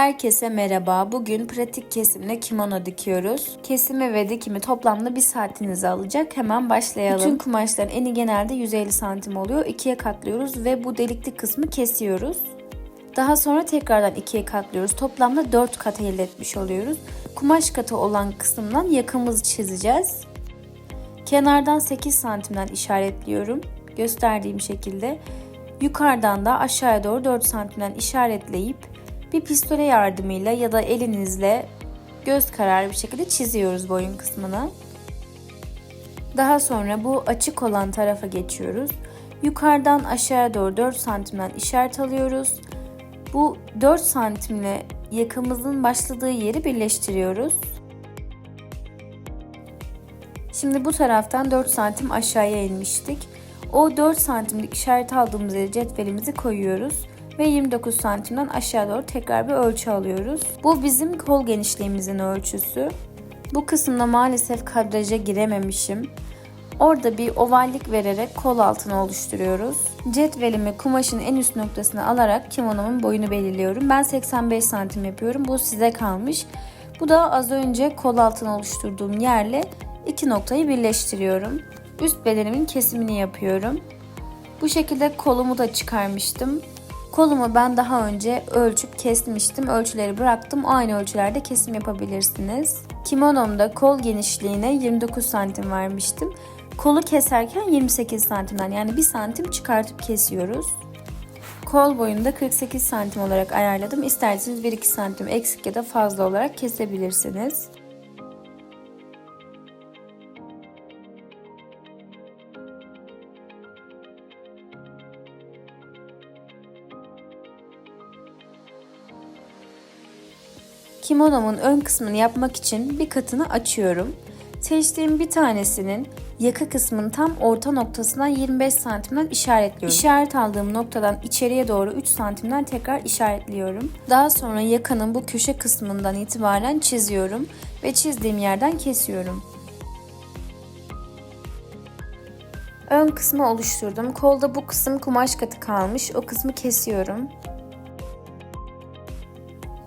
Herkese merhaba. Bugün pratik kesimle kimono dikiyoruz. Kesimi ve dikimi toplamda bir saatinizi alacak. Hemen başlayalım. Bütün kumaşların eni genelde 150 santim oluyor. İkiye katlıyoruz ve bu delikli kısmı kesiyoruz. Daha sonra tekrardan ikiye katlıyoruz. Toplamda 4 kat elde etmiş oluyoruz. Kumaş katı olan kısımdan yakamızı çizeceğiz. Kenardan 8 santimden işaretliyorum. Gösterdiğim şekilde. Yukarıdan da aşağıya doğru 4 santimden işaretleyip bir pistole yardımıyla ya da elinizle göz kararı bir şekilde çiziyoruz boyun kısmını. Daha sonra bu açık olan tarafa geçiyoruz. Yukarıdan aşağıya doğru 4 santimden işaret alıyoruz. Bu 4 santimle yakamızın başladığı yeri birleştiriyoruz. Şimdi bu taraftan 4 santim aşağıya inmiştik. O 4 santimlik işaret aldığımız yere cetvelimizi koyuyoruz ve 29 santimden aşağı doğru tekrar bir ölçü alıyoruz. Bu bizim kol genişliğimizin ölçüsü. Bu kısımda maalesef kadraja girememişim. Orada bir ovallik vererek kol altını oluşturuyoruz. Cetvelimi kumaşın en üst noktasına alarak kimonomun boyunu belirliyorum. Ben 85 santim yapıyorum. Bu size kalmış. Bu da az önce kol altını oluşturduğum yerle iki noktayı birleştiriyorum. Üst bedenimin kesimini yapıyorum. Bu şekilde kolumu da çıkarmıştım. Kolumu ben daha önce ölçüp kesmiştim. Ölçüleri bıraktım. Aynı ölçülerde kesim yapabilirsiniz. Kimonomda kol genişliğine 29 santim vermiştim. Kolu keserken 28 santimden yani 1 santim çıkartıp kesiyoruz. Kol boyunda 48 santim olarak ayarladım. İsterseniz 1-2 santim eksik ya da fazla olarak kesebilirsiniz. Kimonomun ön kısmını yapmak için bir katını açıyorum. Seçtiğim bir tanesinin yaka kısmının tam orta noktasından 25 santimden işaretliyorum. İşaret aldığım noktadan içeriye doğru 3 santimden tekrar işaretliyorum. Daha sonra yakanın bu köşe kısmından itibaren çiziyorum ve çizdiğim yerden kesiyorum. Ön kısmı oluşturdum. Kolda bu kısım kumaş katı kalmış. O kısmı kesiyorum.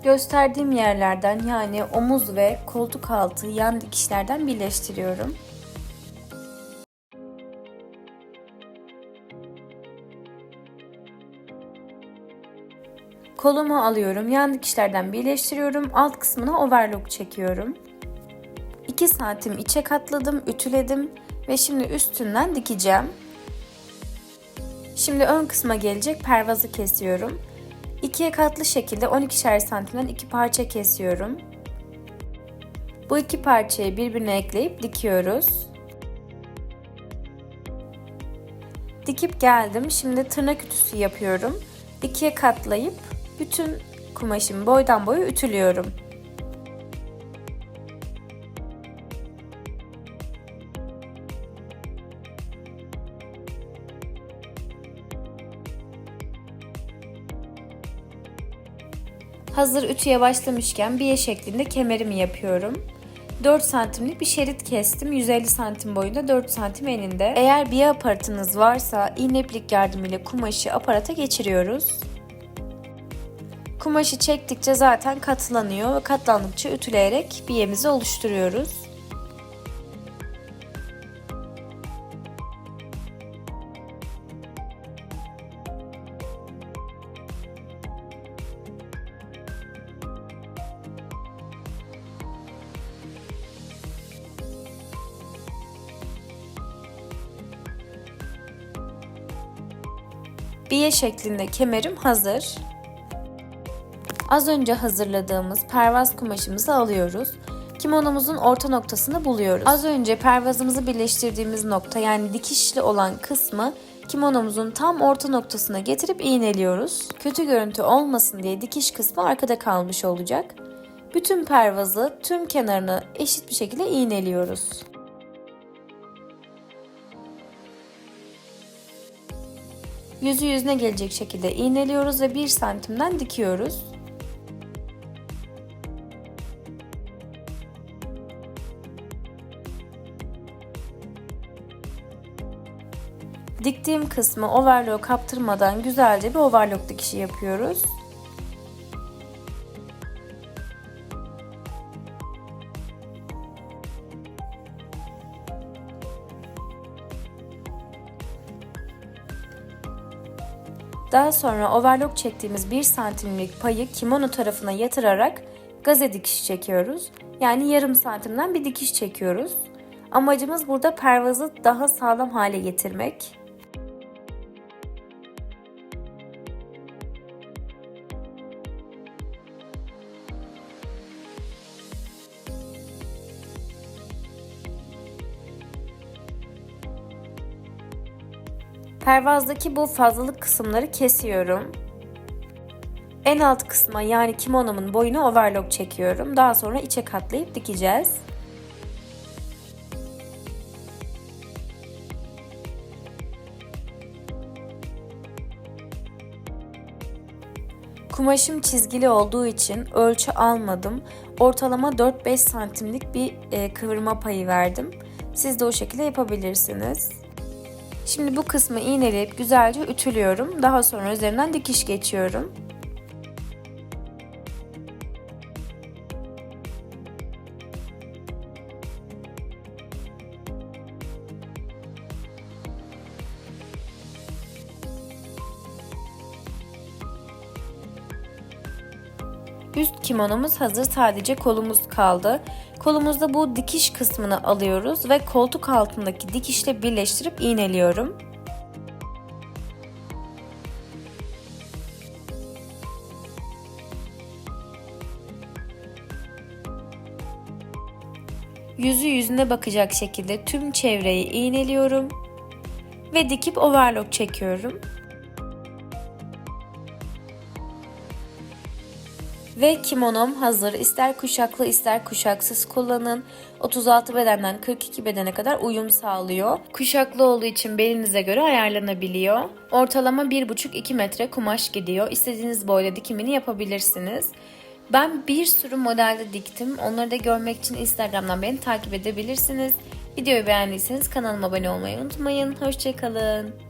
Gösterdiğim yerlerden yani omuz ve koltuk altı yan dikişlerden birleştiriyorum. Kolumu alıyorum, yan dikişlerden birleştiriyorum, alt kısmına overlock çekiyorum. 2 santim içe katladım, ütüledim ve şimdi üstünden dikeceğim. Şimdi ön kısma gelecek pervazı kesiyorum. İkiye katlı şekilde 12'şer santimden iki parça kesiyorum. Bu iki parçayı birbirine ekleyip dikiyoruz. Dikip geldim. Şimdi tırnak ütüsü yapıyorum. İkiye katlayıp bütün kumaşımı boydan boya ütülüyorum. Hazır ütüye başlamışken biye şeklinde kemerimi yapıyorum. 4 santimlik bir şerit kestim. 150 santim boyunda 4 santim eninde. Eğer biye aparatınız varsa iğne iplik yardımıyla kumaşı aparata geçiriyoruz. Kumaşı çektikçe zaten katlanıyor ve katlandıkça ütüleyerek biyemizi oluşturuyoruz. Biye şeklinde kemerim hazır. Az önce hazırladığımız pervaz kumaşımızı alıyoruz. Kimonomuzun orta noktasını buluyoruz. Az önce pervazımızı birleştirdiğimiz nokta yani dikişli olan kısmı kimonomuzun tam orta noktasına getirip iğneliyoruz. Kötü görüntü olmasın diye dikiş kısmı arkada kalmış olacak. Bütün pervazı tüm kenarını eşit bir şekilde iğneliyoruz. Yüzü yüzüne gelecek şekilde iğneliyoruz ve 1 santimden dikiyoruz. Diktiğim kısmı overlock kaptırmadan güzelce bir overlock dikişi yapıyoruz. Daha sonra overlock çektiğimiz 1 santimlik payı kimono tarafına yatırarak gaze dikişi çekiyoruz. Yani yarım santimden bir dikiş çekiyoruz. Amacımız burada pervazı daha sağlam hale getirmek. Pervazdaki bu fazlalık kısımları kesiyorum. En alt kısma yani kimonomun boyunu overlock çekiyorum. Daha sonra içe katlayıp dikeceğiz. Kumaşım çizgili olduğu için ölçü almadım. Ortalama 4-5 santimlik bir e, kıvırma payı verdim. Siz de o şekilde yapabilirsiniz. Şimdi bu kısmı iğneleyip güzelce ütülüyorum. Daha sonra üzerinden dikiş geçiyorum. Üst kimonomuz hazır sadece kolumuz kaldı. Kolumuzda bu dikiş kısmını alıyoruz ve koltuk altındaki dikişle birleştirip iğneliyorum. Yüzü yüzüne bakacak şekilde tüm çevreyi iğneliyorum ve dikip overlock çekiyorum. Ve kimonom hazır. İster kuşaklı ister kuşaksız kullanın. 36 bedenden 42 bedene kadar uyum sağlıyor. Kuşaklı olduğu için belinize göre ayarlanabiliyor. Ortalama 1,5-2 metre kumaş gidiyor. İstediğiniz boyda dikimini yapabilirsiniz. Ben bir sürü modelde diktim. Onları da görmek için Instagram'dan beni takip edebilirsiniz. Videoyu beğendiyseniz kanalıma abone olmayı unutmayın. Hoşçakalın.